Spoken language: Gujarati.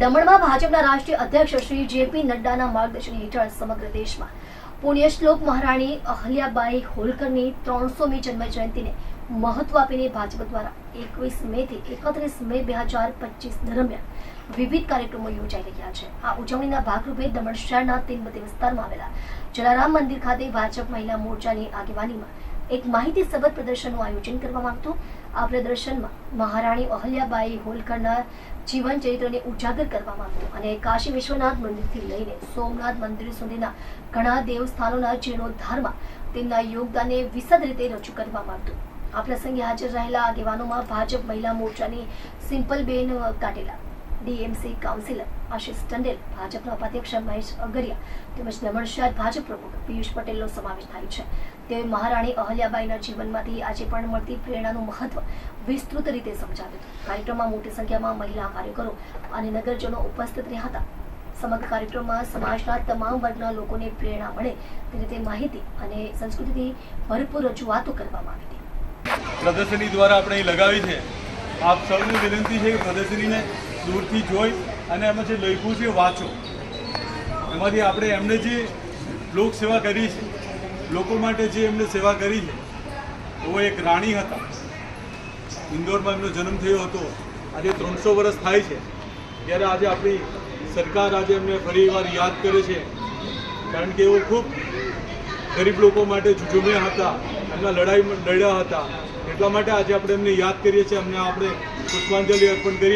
દમણમાં ભાજપના રાષ્ટ્રીય અધ્યક્ષ શ્રી જેપી નડ્ડાના માર્ગદર્શન હેઠળ સમગ્ર દેશમાં પુણ્યશ્લોક મહારાણી અહલ્યાબાઈ હોલકરની ત્રણસોમી જન્મ જયંતિને મહત્વ આપીને ભાજપ દ્વારા એકવીસ મે થી એકત્રીસ મે બે હજાર પચીસ દરમિયાન વિવિધ કાર્યક્રમો યોજાઈ રહ્યા છે. આ ઉજવણીના ભાગરૂપે દમણ શહેરના તિનબતી વિસ્તારમાં આવેલા જલારામ મંદિર ખાતે ભાજપ મહિલા મોરચાની આગેવાનીમાં એક માહિતી સભર પ્રદર્શનનું આયોજન કરવામાં આવ્યું આ પ્રદર્શનમાં મહારાણી અહલ્યાબાઈ હોલકરના જીવન ચરિત્રને ઉજાગર કરવામાં આવ્યું અને કાશી વિશ્વનાથ મંદિરથી લઈને સોમનાથ મંદિર સુધીના ઘણા દેવસ્થાનોના જીર્ણોદ્ધારમાં તેમના યોગદાનને વિશદ રીતે રજૂ કરવામાં આવ્યું આ પ્રસંગે હાજર રહેલા આગેવાનોમાં ભાજપ મહિલા મોરચાની સિમ્પલબેન કાટેલા ડીએમસી કાઉન્સિલર, આશિષ ટંડેલ, ભાજપના ઉપાધ્યક્ષ મહેશ અગરિયા તેમજ દમણ શહેર ભાજપ પ્રમુખ પિયુષ પટેલનો સમાવેશ થાય છે. તે મહારાણી અહલ્યાબાઈના જીવનમાંથી આજે પણ મળતી પ્રેરણાનું મહત્વ વિસ્તૃત રીતે સમજાવ્યું. હતું કાર્યક્રમમાં મોટી સંખ્યામાં મહિલા કાર્યકરો અને નગરજનો ઉપસ્થિત રહ્યા હતા. સમગ્ર કાર્યક્રમમાં સમાજના તમામ વર્ગના લોકોને પ્રેરણા મળે તે રીતે માહિતી અને સંસ્કૃતિથી ભરપૂર રજૂઆતો કરવામાં આવી હતી. પ્રદર્શની દ્વારા આપણે લગાવી છે. આપ સૌને વિનંતી છે કે પ્રદર્શનીને દૂરથી જોઈ અને એમાં જે લખ્યું છે વાંચો. એમાંથી આપણે એમને જે લોક સેવા કરી છે, લોકો માટે જે એમને સેવા કરી છે એવો એક રાણી હતા. ઇન્દોરમાં એમનો જન્મ થયો હતો. આજે ત્રણસો વર્ષ થાય છે. ત્યારે આજે આપણી સરકાર આજે એમને ફરી વાર યાદ કરે છે. કારણ કે એઓ ખૂબ ગરીબ લોકો માટે ઝૂઝુમ્યા હતા, એમના લડાઈ લડ્યા હતા. એટલા માટે આજે આપણે એમને યાદ કરીએ છીએ. એમને આપણે પુષ્પાંજલિ અર્પણ કરીએ.